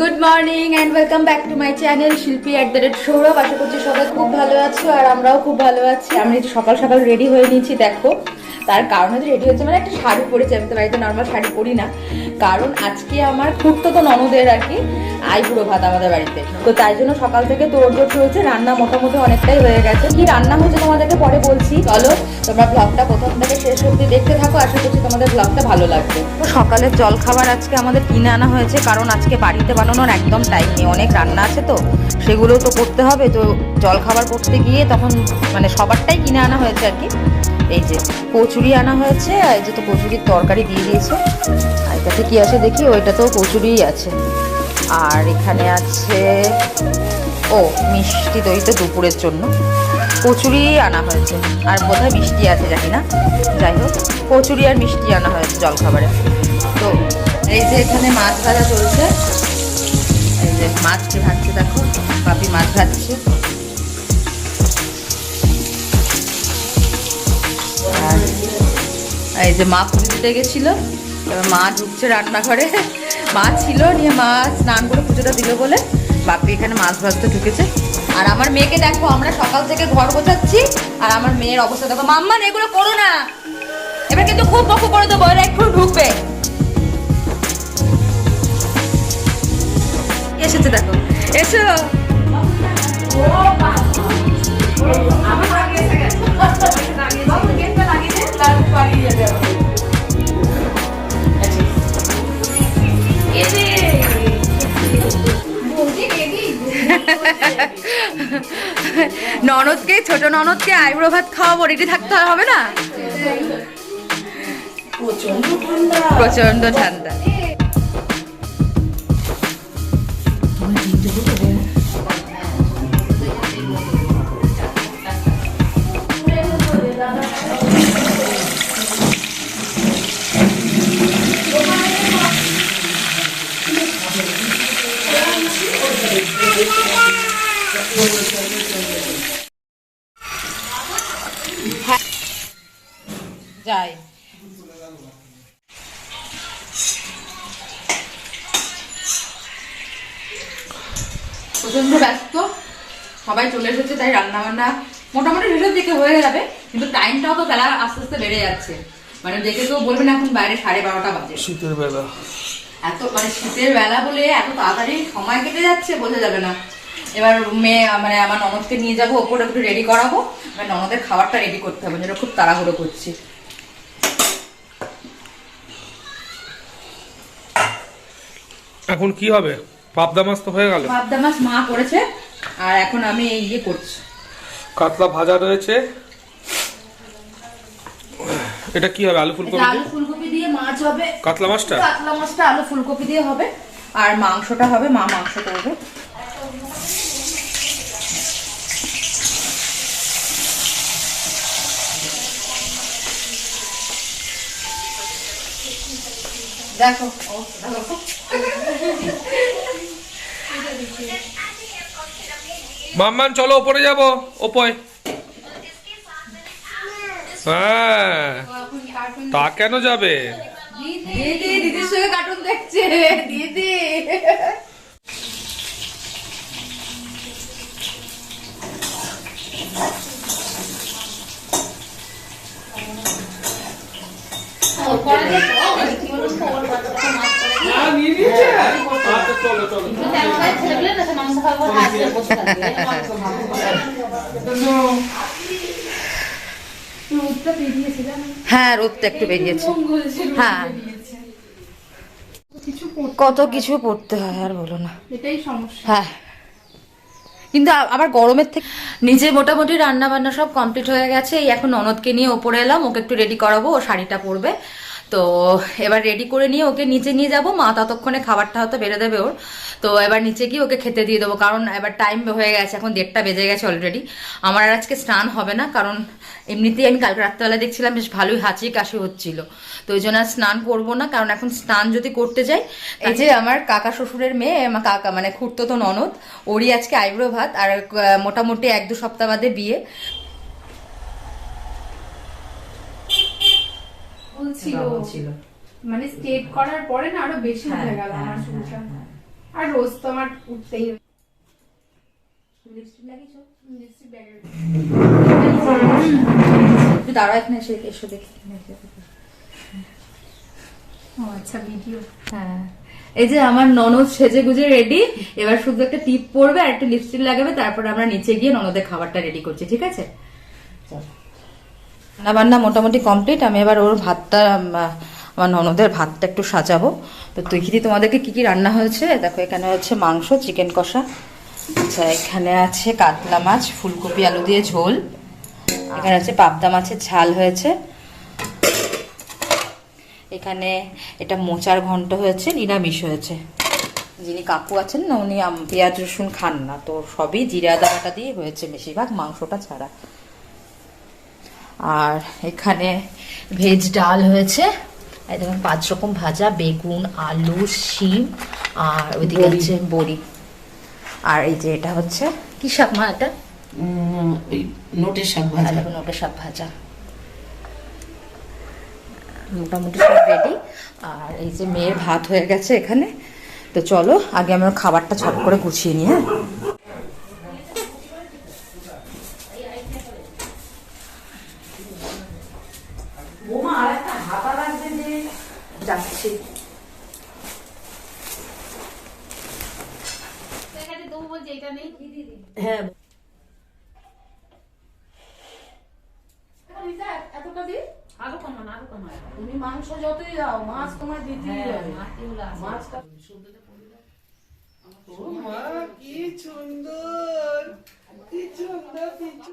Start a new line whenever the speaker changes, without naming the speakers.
Good morning and welcome back to my channel Shilpi at the rate Sourav আশা করছি সবাই খুব ভালো আছো আর আমরাও খুব ভালো আছি। আমি সকাল সকাল রেডি হয়ে নিয়েছি, দেখো। তার কারণ হচ্ছে রেডি হচ্ছে মানে একটা শাড়ি পরেছি, আমি তো বাড়িতে নর্মাল শাড়ি পরি না। কারণ আজকে আমার খুঁড়তো তো ননদের আর কি আই আইবুড়ো ভাত আমাদের বাড়িতে। তো তাই জন্য সকাল থেকে তোড়জোড় চলছে, রান্না মোটামুটি অনেকটাই হয়ে গেছে। কি রান্না হচ্ছে তোমাদেরকে পরে বলছি, চলো তোমরা ব্লগটা প্রথম থেকে শেষ অবধি দেখতে থাকো, আশা করছি তোমাদের ব্লগটা ভালো লাগবে। তো সকালের জল খাবার আজকে আমাদের কিনে আনা হয়েছে, কারণ আজকে বাড়িতে বানানোর একদম টাইম নেই, অনেক রান্না আছে তো সেগুলো তো করতে হবে। তো জল খাবার করতে গিয়ে তখন মানে সবারটাই কিনে আনা হয়েছে আর কি। এই যে কচুরি আনা হয়েছে, আর এই যে তো কচুরির তরকারি দিয়ে দিয়েছে। আর এটাতে কী আছে দেখি? ওইটাতেও কচুরিই আছে। আর এখানে আছে, ও, মিষ্টি দই তো দুপুরের জন্য। কচুরি আনা হয়েছে। আর বোধহয় মিষ্টি আছে জানি না। যাই হোক, কচুরি আর মিষ্টি আনা হয়েছে জলখাবারে। তো এই যে এখানে মাছ ভাজা চলছে। এই যে মাছকে ভাজছে দেখো পাপি মাছ ভাজছে। এই যে মা পুজো দিতে গেছিল, এবার মা ঢুকছে রান্নাঘরে। মা ছিল, নিয়ে মা স্নান করে পুজোটা দিল বলে বাপি এখানে মাছ ভাজতে ঢুকেছে। আর আমার মেয়েকে দেখো, আমরা সকাল থেকে ঘর গোছাচ্ছি, আর আমার মেয়ের অবস্থা দেখো। মাম্মান এগুলো করো না। এবার কিন্তু খুব বকু করে দেবো। ছোট ননদকে আইব্রো ভাত খাওয়াবো রেডি থাকতে হবে না? প্রচণ্ড ঠান্ডা। যাই। প্রচণ্ড ব্যস্ত। সবাই চলে এসেছে তাই রান্না বান্না মোটামুটি শেষের দিকে হয়ে যাবে কিন্তু টাইমটাও তো বেলা আস্তে আস্তে বেড়ে যাচ্ছে। মানে দেখে কেউ বলবে না এখন বাইরে সাড়ে বারোটা বাজে।
শীতের বেলা।
এত মানে শীতের বেলা বলে এত তাড়াতাড়ি সময় কেটে যাচ্ছে বোঝা যাবে না। এবার মেয়ে মানে আমার ননদকে নিয়ে যাব ওপরে একটু রেডি করাবো। এবার ননদের খাবারটা রেডি করতে হবে যেটা খুব তাড়াহুড়ো করছি।
এখন কি হবে? পাবদা মাছ তো হয়ে গেল।
পাবদা মাছ মা করেছে আর এখন আমি এই ইয়ে করছি।
কাতলা ভাজা রয়েছে। এটা কি হবে আলু ফুলকপি দিয়ে?
আলু ফুলকপি দিয়ে মাছ হবে।
কাতলা মাছটা?
কাতলা মাছটা আলু ফুলকপি দিয়ে হবে আর মাংসটা হবে মা মাংস করবে। দেখো।
মাম্মান চলো ওপরে যাব। ওপরে। হ্যাঁ। তা কেন যাবে?
দিদি দিদির সঙ্গে কার্টুন দেখছে। দিদি। হ্যাঁ রোদটা একটু বেরিয়েছে। হ্যাঁ। কত কিছু পড়তে হয় আর বলো না।
এটাই সমস্যা।
হ্যাঁ। কিন্তু আবার গরমের থেকে নিজে মোটামুটি রান্না বান্না সব কমপ্লিট হয়ে গেছে। এই এখন ননদকে নিয়ে ওপরে এলাম ওকে একটু রেডি করাবো ও শাড়িটা পরবে। তো এবার রেডি করে নিয়ে ওকে নিচে নিয়ে যাব। মা ততক্ষণে খাবারটা হয়তো বেড়ে দেবে ওর। তো এবার নিচে গিয়ে ওকে খেতে দিয়ে দেবো। কারণ এবার টাইম হয়ে গেছে, এখন দেড়টা বেজে গেছে অলরেডি আমার আর আজকে স্নান হবে না, কারণ এমনিতেই আমি কালকে রাত্রেবেলা দেখছিলাম বেশ ভালোই হাঁচি কাশি হচ্ছিল। তো ওই জন্য স্নান করব না, কারণ এখন স্নান যদি করতে যাই, এই যে আমার কাকা শ্বশুরের মেয়ে, আমার কাকা মানে খুঁড়তো তো ননদ, ওরই আজকে আইব্রো ভাত, আর মোটামুটি এক দু সপ্তাহ বাদে বিয়ে।
বলছিল মানে স্টেট করার পরে না আরও বেশি হয়ে গেল আমার চুলটা আর রোজ তো আমার উঠতেই হয়।
একটু দাঁড়া এখানে এসে এসো দেখি।
ও আচ্ছা ভিডিও
হ্যাঁ। এই যে আমার ননদ সেজে গুজে রেডি এবার শুধু একটা টিপ পরবে আর একটু লিপস্টিক লাগাবে তারপর আমরা নিচে গিয়ে ননদের খাবারটা রেডি করছি ঠিক আছে? রান্না বান্না মোটামুটি কমপ্লিট আমি এবার ওর ভাতটা আমার ননদের ভাতটা একটু সাজাবো। তো তুই তোমাদেরকে কি কি রান্না হয়েছে? দেখো, এখানে হচ্ছে মাংস চিকেন কষা। আচ্ছা এখানে আছে কাতলা মাছ, ফুলকপি, আলু দিয়ে ঝোল। এখানে আছে পাবদা মাছের ঝাল হয়েছে। এখানে এটা মোচার ঘন্ট হয়েছে, নিরামিষ হয়েছে। যিনি কাকু আছেন না, উনি পেঁয়াজ, রসুন খান না। তো সবই জিরা দাবাটা দিয়ে হয়েছে বেশিরভাগ, মাংসটা ছাড়া। আর এখানে ভেজ ডাল হয়েছে। এই দেখুন পাঁচ রকম ভাজা বেগুন আলু শিম আর ওইদিকে হচ্ছে বড়ি। আর এই যে এটা হচ্ছে? কি শাক মা এটা?
উম, ওই নোটের শাক ভাজা।
ওটা শাক ভাজা। মোটামুটি সব রেডি আর এই যে মেয়ের ভাত হয়ে গেছে এখানে। তো চলো আগে আমি ওর খাবারটা ছট করে গুছিয়ে নিই হ্যাঁ? যাচ্ছি।
নেই?
হ্যাঁ।
এতটা দিই
আরও কমান আরও কমান।
তুমি মাংস যতই দাও মাছ তোমার দিতেই হবে। মাছটা
ও মা কি সুন্দর কি সুন্দর কি